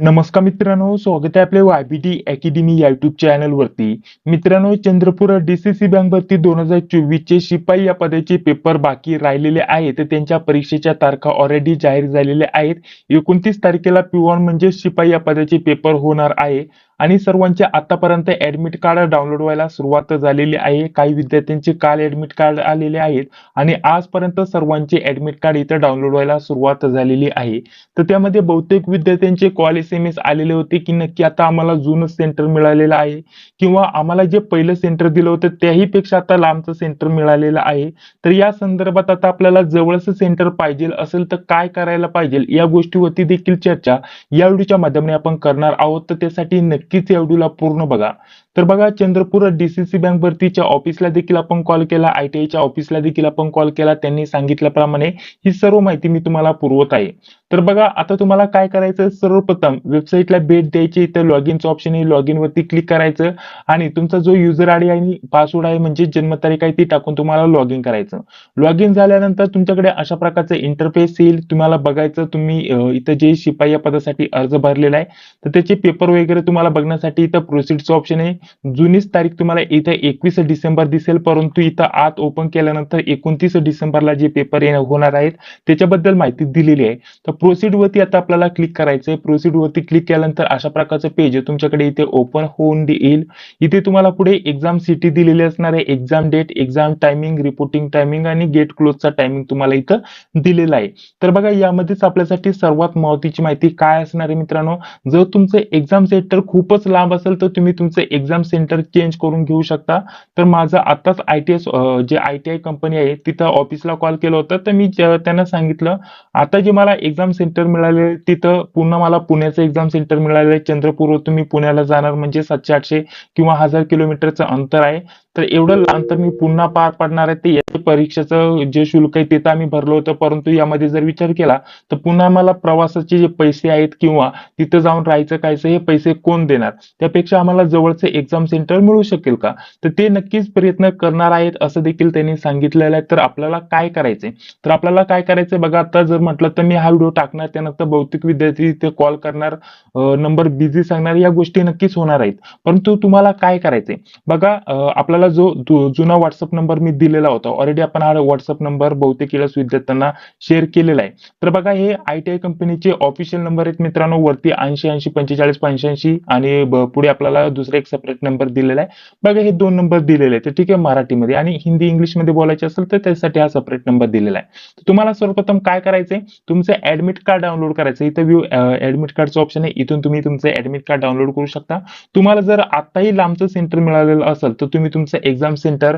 नमस्कार मित्रांनो स्वागत आहे आपल्या वायबीटी अकॅडमी या युट्यूब चॅनल वरती. मित्रांनो चंद्रपूर डीसीसी बँक भरती दोन हजार चोवीस चे शिपाई या पदाचे पेपर बाकी राहिलेले आहेत. त्यांच्या परीक्षेच्या तारखा ऑलरेडी जाहीर झालेल्या आहेत. एकोणतीस तारखेला पिवॉन म्हणजे शिपाई या पदाचे पेपर होणार आहे. आणि सर्वांचे आतापर्यंत ऍडमिट कार्ड डाउनलोड व्हायला सुरुवात झालेली आहे. काही विद्यार्थ्यांचे काल ऍडमिट कार्ड आलेले आहेत आणि आजपर्यंत सर्वांचे ऍडमिट कार्ड इथं डाउनलोड व्हायला सुरुवात झालेली आहे. तर त्यामध्ये बहुतेक विद्यार्थ्यांचे कॉल एस एम एस आलेले होते की नक्की आता आम्हाला जुनं सेंटर मिळालेलं आहे किंवा आम्हाला जे पहिलं सेंटर दिलं होतं त्याही पेक्षा आता लांबचं सेंटर मिळालेलं आहे. तर या संदर्भात आता आपल्याला जवळचं सेंटर पाहिजे असेल तर काय करायला पाहिजे या गोष्टीवरती देखील चर्चा या व्हिडिओच्या माध्यमाने आपण करणार आहोत. तर त्यासाठी नक्की नक्कीच या व्हिडिओला पूर्ण बघा. तर बघा चंद्रपूर डीसीसी बँक भरतीच्या ऑफिसला देखील आपण कॉल. केला आयटीआयच्या ऑफिसला देखील आपण कॉल केला. त्यांनी सांगितल्याप्रमाणे ही सर्व माहिती मी तुम्हाला पुरवत आहे. तर बघा आता तुम्हाला काय करायचं? सर्वप्रथम वेबसाईटला भेट द्यायची इथं लॉग इनचं ऑप्शन आहे लॉग इन वरती क्लिक करायचं आणि तुमचा जो युजर आय डी आणि पासवर्ड आहे म्हणजे जन्मतारीख आहे ती टाकून तुम्हाला लॉग इन करायचं. लॉग इन झाल्यानंतर तुमच्याकडे अशा प्रकारचं इंटरफेस येईल. तुम्हाला बघायचं तुम्ही इथं जे शिपाई या पदासाठी अर्ज भरलेला आहे तर त्याचे पेपर वगैरे तुम्हाला बघण्यासाठी इथं प्रोसिडचं ऑप्शन आहे. जुनीच तारीख तुम्हाला इथं एकवीस डिसेंबर दिसेल परंतु इथं आत ओपन केल्यानंतर एकोणतीस डिसेंबरला जे पेपर होणार आहेत त्याच्याबद्दल माहिती दिलेली आहे. तर प्रोसीड वरती आता आपल्याला क्लिक करायचंय. प्रोसीड वरती क्लिक केल्यानंतर अशा प्रकारचं पेज तुमच्याकडे. इथे ओपन होऊन येईल इथे तुम्हाला पुढे एक्झाम सिटी दिलेली असणार आहे. Exam date exam timing reporting timing आणि गेट क्लोजचा टायमिंग तुम्हाला इथं दिलेला आहे. तर बघा यामध्येच आपल्यासाठी सर्वात महत्वाची माहिती काय असणार आहे मित्रांनो? जर तुमचं एक्झाम सेंटर खूपच लांब असेल तर तुम्ही तुमचं एक्झाम सेंटर चेंज करून घेऊ शकता. तर माझं आताच I T S J I T I company आहे तिथं ऑफिसला कॉल केला होता. तर मी त्यांना सांगितलं आता जे मला एक्झाम सेंटर मिळाले. तिथं पुन्हा मला पुण्याचं एक्झाम सेंटर मिळाले. आहे चंद्रपूर तुम्ही पुण्याला जाणार. म्हणजे सातशे आठशे किंवा हजार किलोमीटरचं अंतर आहे. तर एवढं अंतर मी पुन्हा पार पडणार आहे. ते या परीक्षेचं जे शुल्क आहे ते तर आम्ही भरलं होतं. परंतु यामध्ये जर विचार केला तर पुन्हा मला प्रवासाचे जे पैसे आहेत किंवा तिथं जाऊन राहायचं कायचं हे पैसे कोण देणार? त्यापेक्षा आम्हाला जवळचं एक्झाम सेंटर मिळू शकेल का? तर ते नक्कीच प्रयत्न करणार आहेत असं देखील त्यांनी सांगितलेलं आहे. तर आपल्याला काय करायचंय? तर आपल्याला काय करायचंय? बघा आता जर म्हटलं तर मी हा व्हिडिओ टाकणार त्यानंतर बहुतेक विद्यार्थी ते कॉल करणार नंबर बिझी सांगणार या गोष्टी नक्कीच होणार आहेत. परंतु तुम्हाला काय करायचंय? बघा आपल्याला आपल्याला जो जुना व्हॉट्सअप नंबर मी दिलेला होता. ऑलरेडी आपण हा व्हॉट्सअप नंबर बहुतेक वेळेस विद्यार्थ्यांना शेअर केलेला आहे. तर बघा हे आय टी आय कंपनीचे ऑफिशियल नंबर आहेत मित्रांनो. वरती ऐंशी ऐंशी पंचेचाळीस पंच्याऐंशी आणि पुढे आपल्याला दुसरा एक सेपरेट नंबर दिलेला आहे. बघा हे दोन नंबर दिलेले आहेत. ठीक आहे मराठीमध्ये. आणि हिंदी इंग्लिशमध्ये बोलायचे असेल तर त्यासाठी हा सेपरेट नंबर दिलेला आहे. तर तुम्हाला सर्वप्रथम काय करायचंय? तुमचं ऍडमिट कार्ड डाउनलोड करायचं इथं व्यू ऍडमिट कार्डचं ऑप्शन आहे. इथून तुम्ही तुमचं ऍडमिट कार्ड डाउनलोड करू शकता. तुम्हाला जर आताही लांबचं सेंटर मिळालेलं असेल तर तुम्ही तुमचं एक्झाम सेंटर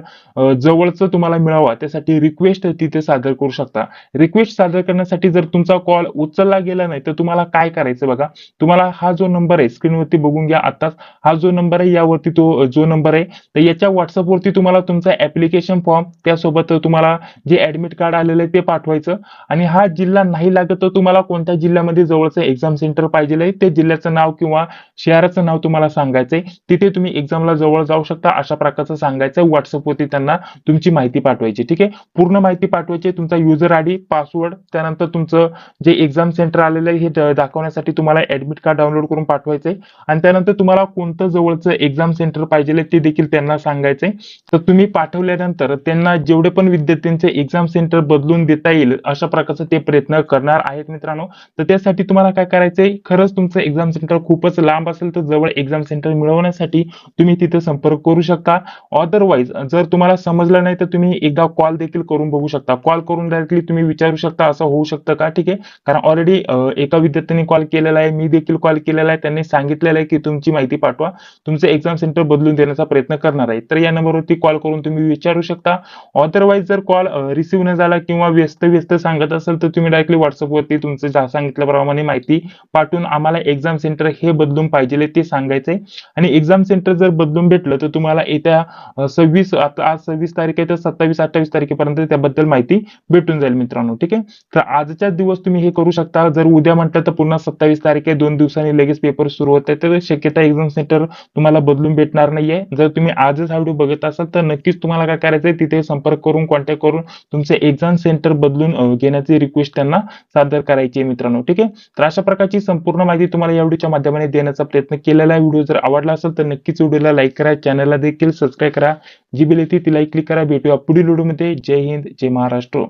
जवळचं तुम्हाला मिळावा. त्यासाठी रिक्वेस्ट तिथे सादर करू शकता. रिक्वेस्ट सादर करण्यासाठी जर तुमचा कॉल उचलला गेला नाही तर तुम्हाला काय करायचं बघा? तुम्हाला हा जो नंबर आहे स्क्रीनवरती बघून घ्या आताच हा जो नंबर आहे यावरती तो जो नंबर आहे तर याच्या व्हॉट्सअपवरती तुम्हाला तुमचा ऍप्लिकेशन फॉर्म त्यासोबत तुम्हाला जे ऍडमिट कार्ड आलेलं आहे ते पाठवायचं. आणि हा जिल्हा नाही लागत तर तुम्हाला कोणत्या जिल्ह्यामध्ये जवळचं एक्झाम सेंटर पाहिजे आहे ते जिल्ह्याचं नाव किंवा शहराचं नाव तुम्हाला सांगायचंय. तिथे तुम्ही एक्झामला जवळ जाऊ शकता. अशा प्रकारचं सांगायचं व्हॉट्सअपवरती त्यांना तुमची माहिती पाठवायची ठीक आहे? पूर्ण माहिती पाठवायची तुमचा युजर आयडी पासवर्ड त्यानंतर तुमचं जे एक्झाम सेंटर आलेलं आहे हे दाखवण्यासाठी तुम्हाला ऍडमिट कार्ड डाउनलोड करून पाठवायचंय आणि त्यानंतर तुम्हाला कोणतं जवळचं एक्झाम सेंटर पाहिजे ते देखील त्यांना सांगायचंय तर तुम्ही पाठवल्यानंतर त्यांना जेवढे पण विद्यार्थ्यांचे एक्झाम सेंटर बदलून देता येईल अशा प्रकारचं ते प्रयत्न करणार आहेत मित्रांनो. तर त्यासाठी तुम्हाला काय करायचंय? खरंच तुमचं एक्झाम सेंटर खूपच लांब असेल तर जवळ एक्झाम सेंटर मिळवण्यासाठी तुम्ही तिथे संपर्क करू शकता. अदरवाईज जर तुम्हाला समजलं नाही तर तुम्ही एकदा कॉल देखील करून बघू शकता. कॉल करून डायरेक्टली तुम्ही विचारू शकता असं होऊ शकतं का? ठीक आहे? कारण ऑलरेडी एका विद्यार्थ्यांनी कॉल केलेला आहे मी देखील कॉल केलेला आहे त्यांनी सांगितलेलं आहे की तुमची माहिती पाठवा. तुमचं एक्झाम सेंटर बदलून देण्याचा प्रयत्न करणार आहे. तर या नंबरवरती कॉल करून तुम्ही विचारू शकता. अदरवाईज जर कॉल रिसिव्ह न झाला किंवा व्यस्त व्यस्त सांगत असेल तर तुम्ही डायरेक्टली व्हॉट्सअपवरती तुमचं जा सांगितल्याप्रमाणे माहिती पाठवून आम्हाला एक्झाम सेंटर हे बदलून पाहिजे ते सांगायचंय. आणि एक्झाम सेंटर जर बदलून भेटलं तर तुम्हाला येत्या सव्वीस आता आज सव्वीस तारीख आहे तर सत्तावीस अठ्ठावीस तारखेपर्यंत त्याबद्दल माहिती भेटून जाईल मित्रांनो ठीक आहे? तर आजच्या दिवस तुम्ही हे करू शकता. जर उद्या म्हटलं तर पुन्हा सत्तावीस तारीख आहे दोन दिवसांनी लगेच पेपर सुरू होत आहे तर शक्यता एक्झाम सेंटर तुम्हाला बदलून भेटणार नाहीये. जर तुम्ही आजच हा व्हिडिओ बघत असाल तर नक्कीच तुम्हाला काय करायचंय तिथे संपर्क करून कॉन्टॅक्ट करून तुमचे एक्झाम सेंटर बदलून घेण्याची रिक्वेस्ट त्यांना सादर करायची आहे मित्रांनो ठीक आहे? तर अशा प्रकारची संपूर्ण माहिती तुम्हाला या व्हिडिओच्या माध्यमाने देण्याचा प्रयत्न केलेला व्हिडिओ जर आवडला असेल तर नक्कीच व्हिडिओला लाईक करा. चॅनलला देखील सबस्क्राईब करा. जी बिल येते तिलाही क्लिक करा. भेटूया पुढील व्हिडिओमध्ये जय हिंद जय महाराष्ट्र.